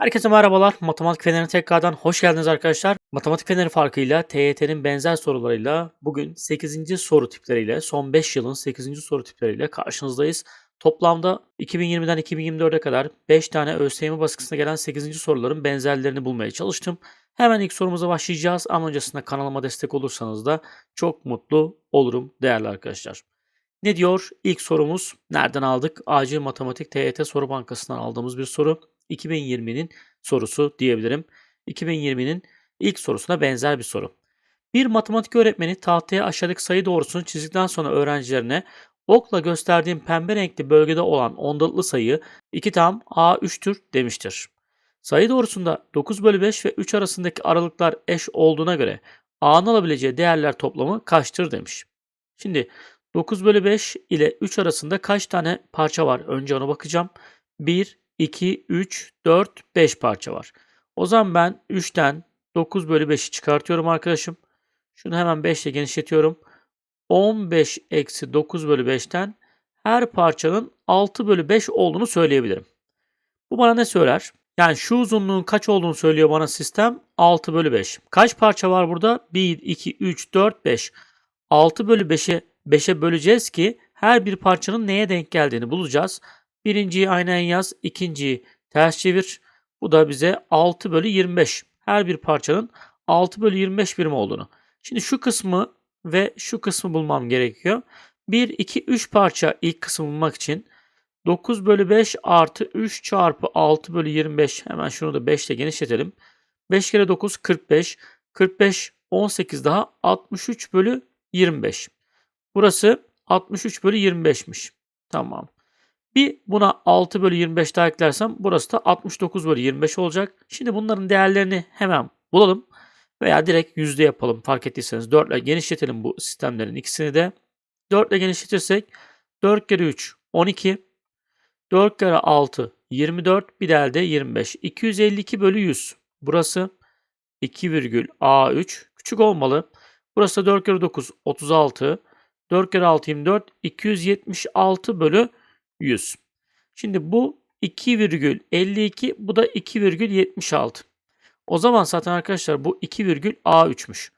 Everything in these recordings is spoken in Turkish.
Herkese merhabalar. Matematik Feneri'ne tekrardan hoş geldiniz arkadaşlar. Matematik Feneri farkıyla TYT'nin benzer sorularıyla bugün 8. soru tipleriyle son 5 yılın 8. soru tipleriyle karşınızdayız. Toplamda 2020'den 2024'e kadar 5 tane ÖSYM baskısına gelen 8. soruların benzerlerini bulmaya çalıştım. Hemen ilk sorumuza başlayacağız ama öncesinde kanalıma destek olursanız da çok mutlu olurum değerli arkadaşlar. Ne diyor? İlk sorumuz nereden aldık? Acil Matematik TYT Soru Bankası'ndan aldığımız bir soru. 2020'nin sorusu diyebilirim. 2020'nin ilk sorusuna benzer bir soru. Bir matematik öğretmeni tahtaya aşağıdaki sayı doğrusunu çizdikten sonra öğrencilerine okla gösterdiğim pembe renkli bölgede olan ondalıklı sayı 2 tam A3'tür demiştir. Sayı doğrusunda 9 bölü 5 ve 3 arasındaki aralıklar eş olduğuna göre A'nın alabileceği değerler toplamı kaçtır demiş. Şimdi 9 bölü 5 ile 3 arasında kaç tane parça var? Önce ona bakacağım. 1, 2, 3, 4, 5 parça var. O zaman ben 3'ten 9 bölü 5'i çıkartıyorum arkadaşım. Şunu hemen 5 ile genişletiyorum. 15 eksi 9 bölü 5'ten her parçanın 6 bölü 5 olduğunu söyleyebilirim. Bu bana ne söyler? Yani şu uzunluğun kaç olduğunu söylüyor bana sistem. 6 bölü 5. Kaç parça var burada? 1, 2, 3, 4, 5. 6 bölü 5'e 5'e böleceğiz ki her bir parçanın neye denk geldiğini bulacağız. Birinciyi aynen yaz, ikinciyi ters çevir. Bu da bize 6 bölü 25. Her bir parçanın 6 bölü 25 birim olduğunu. Şimdi şu kısmı ve şu kısmı bulmam gerekiyor. 1, 2, 3 parça ilk kısmı bulmak için 9 bölü 5 artı 3 çarpı 6 bölü 25. Hemen şunu da 5 ile genişletelim. 5 kere 9 45. 45 18 daha 63 bölü 25. Burası 63 bölü 25'miş. Tamam. Bir buna 6 bölü 25 daha eklersem burası da 69 bölü 25 olacak. Şimdi bunların değerlerini hemen bulalım. Veya direkt yüzde yapalım fark ettiyseniz. 4 ile genişletelim bu sistemlerin ikisini de. 4 ile genişletirsek 4 kere 3 12. 4 kere 6 24. Bir de elde 25. 252 bölü 100. Burası 2,A3. Küçük olmalı. Burası da 4 kere 9 36. 4 kere 6 24. 276 bölü 100. Şimdi bu 2,52 bu da 2,76. O zaman zaten arkadaşlar bu 2,A3'müş.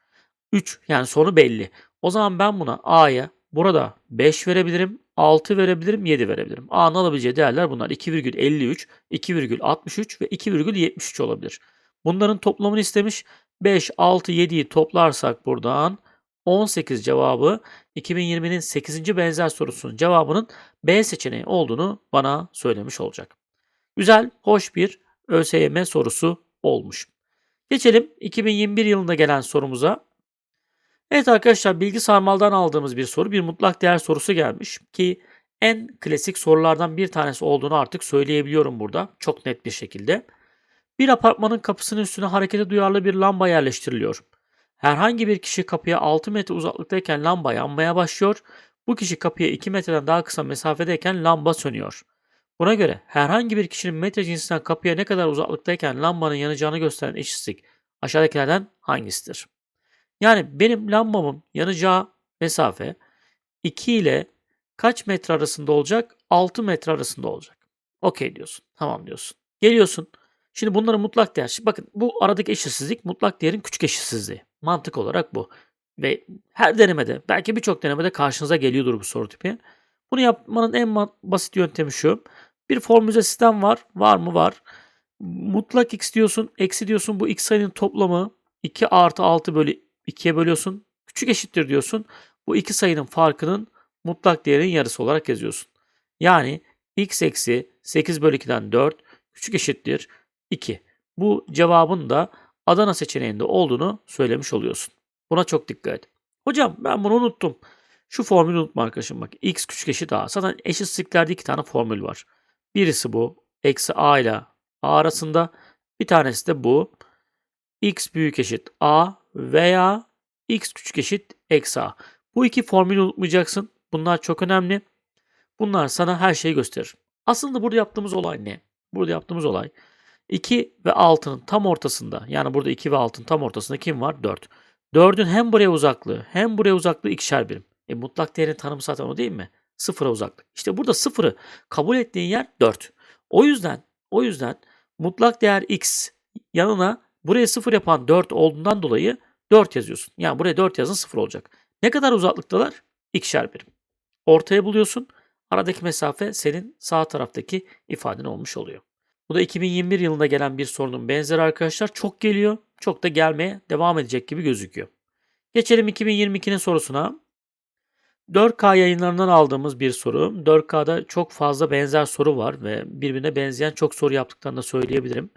3 yani sonu belli. O zaman ben buna A'ya burada 5 verebilirim, 6 verebilirim, 7 verebilirim. A'nın alabileceği değerler bunlar. 2,53, 2,63 ve 2,73 olabilir. Bunların toplamını istemiş. 5, 6, 7'yi toplarsak buradan 18 cevabı 2020'nin 8. benzer sorusunun cevabının B seçeneği olduğunu bana söylemiş olacak. Güzel, hoş bir ÖSYM sorusu olmuş. Geçelim 2021 yılında gelen sorumuza. Evet arkadaşlar bilgi sarmaldan aldığımız bir soru. Bir mutlak değer sorusu gelmiş ki en klasik sorulardan bir tanesi olduğunu artık söyleyebiliyorum burada. Çok net bir şekilde. Bir apartmanın kapısının üstüne harekete duyarlı bir lamba yerleştiriliyor. Herhangi bir kişi kapıya 6 metre uzaklıktayken lamba yanmaya başlıyor. Bu kişi kapıya 2 metreden daha kısa mesafedeyken lamba sönüyor. Buna göre herhangi bir kişinin metre cinsinden kapıya ne kadar uzaklıktayken lambanın yanacağını gösteren eşitlik aşağıdakilerden hangisidir? Yani benim lambamın yanacağı mesafe 2 ile kaç metre arasında olacak? 6 metre arasında olacak. Okey diyorsun. Tamam diyorsun. Geliyorsun. Şimdi bunların mutlak değer. Şimdi bakın bu aradaki eşitsizlik mutlak değerin küçük eşitsizliği. Mantık olarak bu. Ve her denemede belki birçok denemede karşınıza geliyordur bu soru tipi. Bunu yapmanın en basit yöntemi şu. Bir formüle sistem var. Var mı? Var. Mutlak x diyorsun. Eksi diyorsun. Bu x sayının toplamı 2 artı 6 bölü 2'ye bölüyorsun. Küçük eşittir diyorsun. Bu iki sayının farkının mutlak değerin yarısı olarak yazıyorsun. Yani x eksi 8 bölü 2'den 4 küçük eşittir 2. Bu cevabın da Adana seçeneğinde olduğunu söylemiş oluyorsun. Buna çok dikkat et. Hocam ben bunu unuttum. Şu formülü unutma arkadaşım bak. x küçük eşit a. Zaten eşitsizliklerde iki tane formül var. Birisi bu. Eksi a ile a arasında. Bir tanesi de bu. x büyük eşit a veya x küçük eşit eksi a. Bu iki formülü unutmayacaksın. Bunlar çok önemli. Bunlar sana her şeyi gösterir. Aslında burada yaptığımız olay ne? Burada yaptığımız olay 2 ve 6'nın tam ortasında yani burada 2 ve 6'nın tam ortasında kim var? 4. 4'ün hem buraya uzaklığı hem buraya uzaklığı ikişer birim. E mutlak değerin tanımı zaten o değil mi? Sıfıra uzaklık. İşte burada sıfırı kabul ettiğin yer 4. O yüzden o yüzden Mutlak değer x yanına buraya 0 yapan 4 olduğundan dolayı 4 yazıyorsun. Yani buraya 4 yazın 0 olacak. Ne kadar uzaklıktalar? İkişer birim. Ortaya buluyorsun. Aradaki mesafe senin sağ taraftaki ifaden olmuş oluyor. Bu da 2021 yılında gelen bir sorunun benzeri arkadaşlar. Çok geliyor. Çok da gelmeye devam edecek gibi gözüküyor. Geçelim 2022'nin sorusuna. 4K yayınlarından aldığımız bir soru. 4K'da çok fazla benzer soru var ve birbirine benzeyen çok soru yaptıklarını da söyleyebilirim.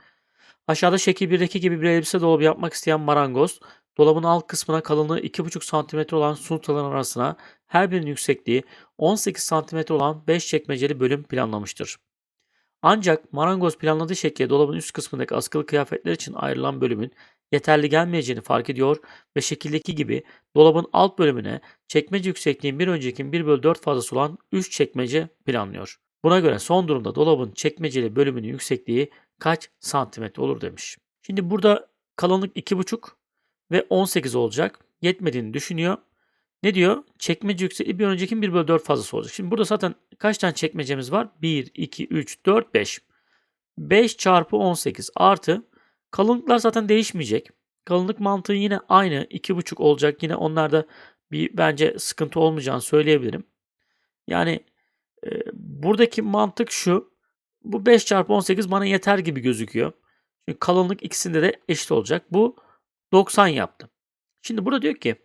Aşağıda şekil 1'deki gibi bir elbise dolabı yapmak isteyen marangoz, dolabın alt kısmına kalınlığı 2,5 cm olan suntaların arasına her birinin yüksekliği 18 cm olan 5 çekmeceli bölüm planlamıştır. Ancak marangoz planladığı şekilde dolabın üst kısmındaki askılı kıyafetler için ayrılan bölümün yeterli gelmeyeceğini fark ediyor ve şekildeki gibi dolabın alt bölümüne çekmece yüksekliğin bir öncekinin 1 bölü 4 fazlası olan 3 çekmece planlıyor. Buna göre son durumda dolabın çekmeceli bölümünün yüksekliği kaç santimetre olur demiş. Şimdi burada kalınlık 2,5 ve 18 olacak. Yetmediğini düşünüyor. Ne diyor? Çekmece yüksekliği bir öncekinin 1 bölü 4 fazlası olacak. Şimdi burada zaten kaç tane çekmecemiz var? 1, 2, 3, 4, 5. 5 çarpı 18 artı kalınlıklar zaten değişmeyecek. Kalınlık mantığı yine aynı 2,5 olacak. Yine onlarda bir bence sıkıntı olmayacağını söyleyebilirim. Yani e, buradaki mantık şu. Bu 5 çarpı 18 bana yeter gibi gözüküyor. Çünkü kalınlık ikisinde de eşit olacak. Bu 90 yaptı. Şimdi burada diyor ki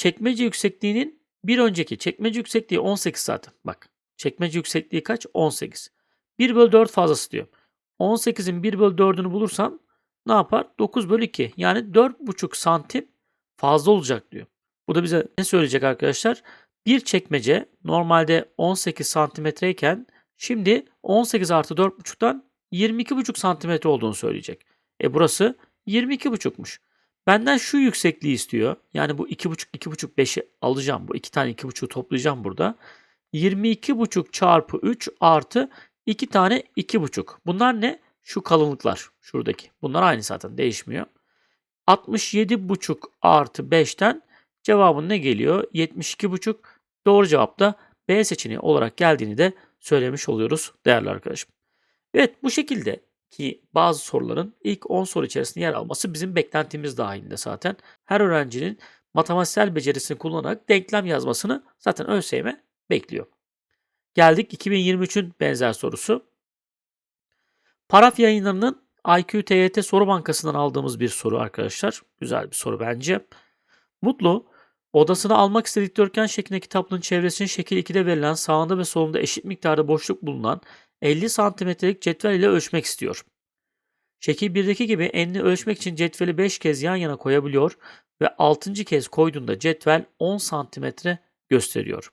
çekmece yüksekliğinin bir önceki çekmece yüksekliği 18 zaten. Bak çekmece yüksekliği kaç? 18. 1 bölü 4 fazlası diyor. 18'in 1 bölü 4'ünü bulursan ne yapar? 9 bölü 2. Yani 4,5 santim fazla olacak diyor. Bu da bize ne söyleyecek arkadaşlar? Bir çekmece normalde 18 santimetreyken şimdi 18 artı 4,5'tan 22,5 santimetre olduğunu söyleyecek. E burası 22,5'muş. Benden şu yüksekliği istiyor. Yani bu 2,5 2,5 5'i alacağım. Bu iki tane 2,5'u toplayacağım burada. 22,5 çarpı 3 artı 2 tane 2,5. Bunlar ne? Şu kalınlıklar. Şuradaki. Bunlar aynı zaten değişmiyor. 67,5 artı 5'ten cevabın ne geliyor? 72,5. Doğru cevap da B seçeneği olarak geldiğini de söylemiş oluyoruz değerli arkadaşım. Evet bu şekilde ki bazı soruların ilk 10 soru içerisinde yer alması bizim beklentimiz dahilinde zaten. Her öğrencinin matematiksel becerisini kullanarak denklem yazmasını zaten ÖSYM bekliyor. Geldik 2023'ün benzer sorusu. Paraf yayınlarının IQ TYT soru bankasından aldığımız bir soru arkadaşlar. Güzel bir soru bence. Mutlu, odasına almak istediği dikdörtgen şeklindeki tablonun çevresinin şekil 2'de verilen sağında ve solunda eşit miktarda boşluk bulunan 50 santimetrelik cetvel ile ölçmek istiyor. Şekil 1'deki gibi enini ölçmek için cetveli 5 kez yan yana koyabiliyor ve 6. kez koyduğunda cetvel 10 santimetre gösteriyor.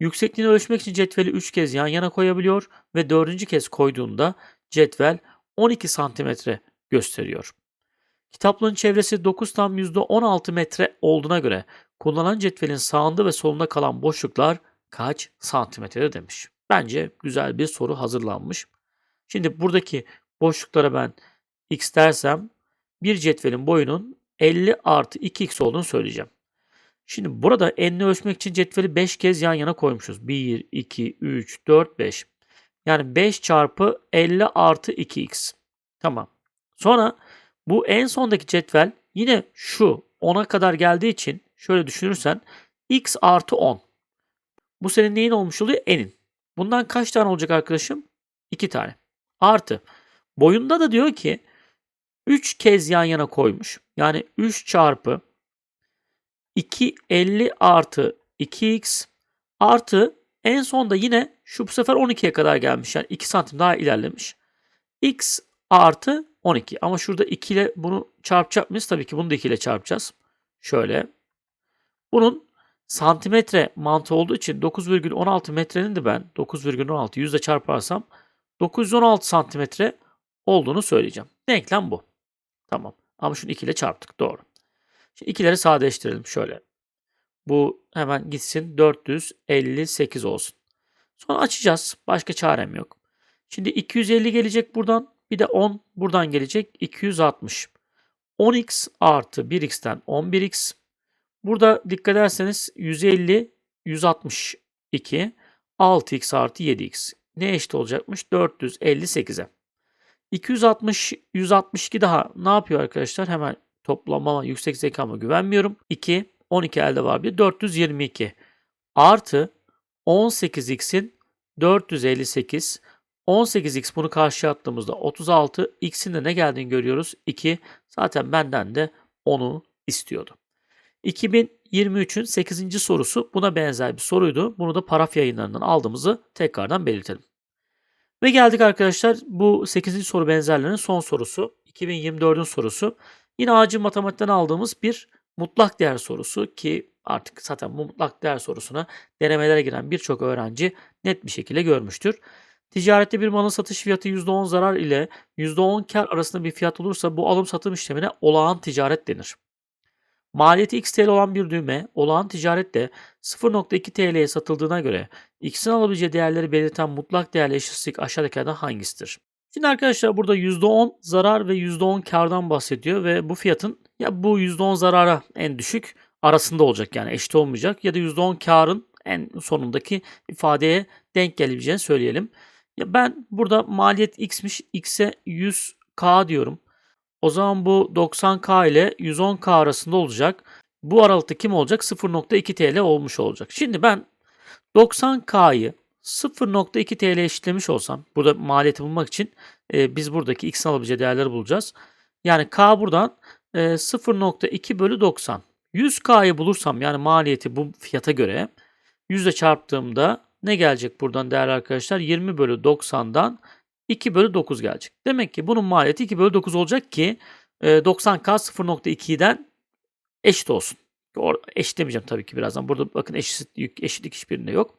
Yüksekliğini ölçmek için cetveli 3 kez yan yana koyabiliyor ve 4. kez koyduğunda cetvel 12 santimetre gösteriyor. Kitaplığın çevresi 9 tam %16 metre olduğuna göre kullanılan cetvelin sağında ve solunda kalan boşluklar kaç santimetre demiş. Bence güzel bir soru hazırlanmış. Şimdi buradaki boşluklara ben x dersem bir cetvelin boyunun 50 artı 2x olduğunu söyleyeceğim. Şimdi burada enini ölçmek için cetveli 5 kez yan yana koymuşuz. 1, 2, 3, 4, 5. Yani 5 çarpı 50 artı 2x. Tamam. Sonra bu en sondaki cetvel yine şu 10'a kadar geldiği için şöyle düşünürsen x artı 10. Bu senin neyin olmuş oluyor? N'in. Bundan kaç tane olacak arkadaşım? 2 tane. Artı. Boyunda da diyor ki 3 kez yan yana koymuş. Yani 3 çarpı 2 50 artı 2x artı en sonda yine şu bu sefer 12'ye kadar gelmiş. Yani 2 santim daha ilerlemiş. x artı 12. Ama şurada 2 ile bunu çarpacak mıyız? Tabii ki bunu da 2 ile çarpacağız. Şöyle. Bunun santimetre mantığı olduğu için 9,16 metrenin de ben 9,16 yüzde çarparsam 916 santimetre olduğunu söyleyeceğim. Denklem bu. Tamam. Ama şunu 2 ile çarptık. Doğru. Şimdi ikileri sadeleştirelim şöyle. Bu hemen gitsin 458 olsun. Sonra açacağız. Başka çarem yok. Şimdi 250 gelecek buradan. Bir de 10 buradan gelecek. 260. 10x artı 1x'ten 11x. Burada dikkat ederseniz 150, 162, 6x artı 7x. Ne eşit olacakmış? 458'e. 260, 162 daha ne yapıyor arkadaşlar? Hemen toplamama, yüksek zekama güvenmiyorum. 2, 12 elde var bir. 422 artı 18x'in 458 18x bunu karşıya attığımızda 36 x'in de ne geldiğini görüyoruz 2 zaten benden de onu istiyordu. 2023'ün 8. sorusu buna benzer bir soruydu. Bunu da paraf yayınlarından aldığımızı tekrardan belirtelim. Ve geldik arkadaşlar bu 8. soru benzerlerinin son sorusu. 2024'ün sorusu. Yine acil matematikten aldığımız bir mutlak değer sorusu ki artık zaten bu mutlak değer sorusuna denemelere giren birçok öğrenci net bir şekilde görmüştür. Ticarette bir malın satış fiyatı %10 zarar ile %10 kar arasında bir fiyat olursa bu alım satım işlemine olağan ticaret denir. Maliyeti x TL olan bir düğme olağan ticarette 0.2 TL'ye satıldığına göre x'in alabileceği değerleri belirten mutlak değerli eşitsizlik aşağıdakilerden hangisidir? Şimdi arkadaşlar burada %10 zarar ve %10 kardan bahsediyor ve bu fiyatın ya bu %10 zarara en düşük arasında olacak yani eşit olmayacak ya da %10 karın en sonundaki ifadeye denk gelebileceğini söyleyelim. Ya ben burada maliyet x'miş x'e 100k diyorum. O zaman bu 90k ile 110k arasında olacak. Bu aralıkta kim olacak? 0.2 TL olmuş olacak. Şimdi ben 90k'yı 0.2 TL eşitlemiş olsam, burada maliyeti bulmak için e, biz buradaki x'in alabileceği değerleri bulacağız. Yani k buradan e, 0.2 bölü 90. 100k'yı bulursam yani maliyeti bu fiyata göre 100 ile çarptığımda ne gelecek buradan değerli arkadaşlar? 20 bölü 90'dan 2 bölü 9 gelecek. Demek ki bunun maliyeti 2 bölü 9 olacak ki e, 90k 0.2'den eşit olsun. Eşit demeyeceğim tabii ki birazdan. Burada bakın eşitlik, eşitlik hiçbirinde yok.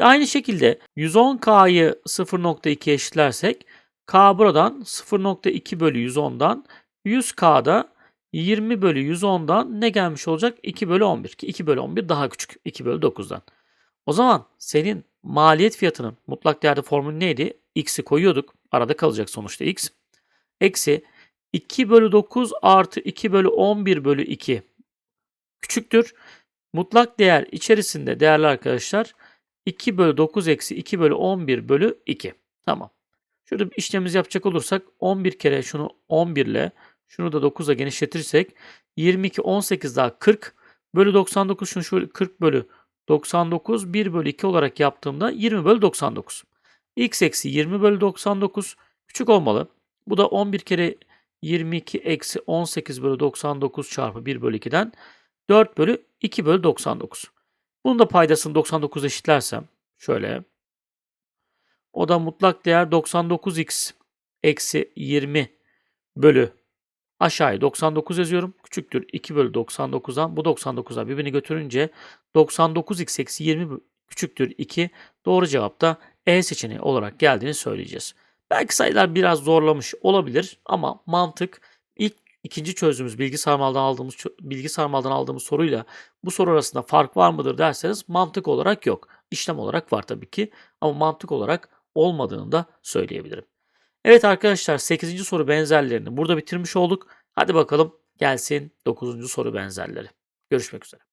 Aynı şekilde 110k'yı 0.2 eşitlersek k buradan 0.2 bölü 110'dan 100k'da 20 bölü 110'dan ne gelmiş olacak? 2 bölü 11 ki 2 bölü 11 daha küçük 2 bölü 9'dan. O zaman senin maliyet fiyatının mutlak değerde formülü neydi? X'i koyuyorduk. Arada kalacak sonuçta X. Eksi 2 bölü 9 artı 2 bölü 11 bölü 2 küçüktür. Mutlak değer içerisinde değerli arkadaşlar 2 bölü 9 eksi 2 bölü 11 bölü 2. Tamam. Şurada bir işlemimizi yapacak olursak 11 kere şunu 11 ile şunu da 9'a genişletirsek 22 18 daha 40 bölü 99 şunu şöyle 40 bölü 99 1 bölü 2 olarak yaptığımda 20 bölü 99. x eksi 20 bölü 99 küçük olmalı. Bu da 11 kere 22 eksi 18 bölü 99 çarpı 1 bölü 2'den 4 bölü 2 bölü 99. Bunun da paydasını 99 eşitlersem şöyle. O da mutlak değer 99x eksi 20 bölü aşağıya 99 yazıyorum. Küçüktür 2 bölü 99'dan bu 99'a birbirini götürünce 99x eksi 20 küçüktür 2. Doğru cevap da E seçeneği olarak geldiğini söyleyeceğiz. Belki sayılar biraz zorlamış olabilir ama mantık ilk ikinci çözdüğümüz bilgi sarmaldan aldığımız bilgi aldığımız soruyla bu soru arasında fark var mıdır derseniz mantık olarak yok. İşlem olarak var tabii ki ama mantık olarak olmadığını da söyleyebilirim. Evet arkadaşlar 8. soru benzerlerini burada bitirmiş olduk. Hadi bakalım gelsin 9. soru benzerleri. Görüşmek üzere.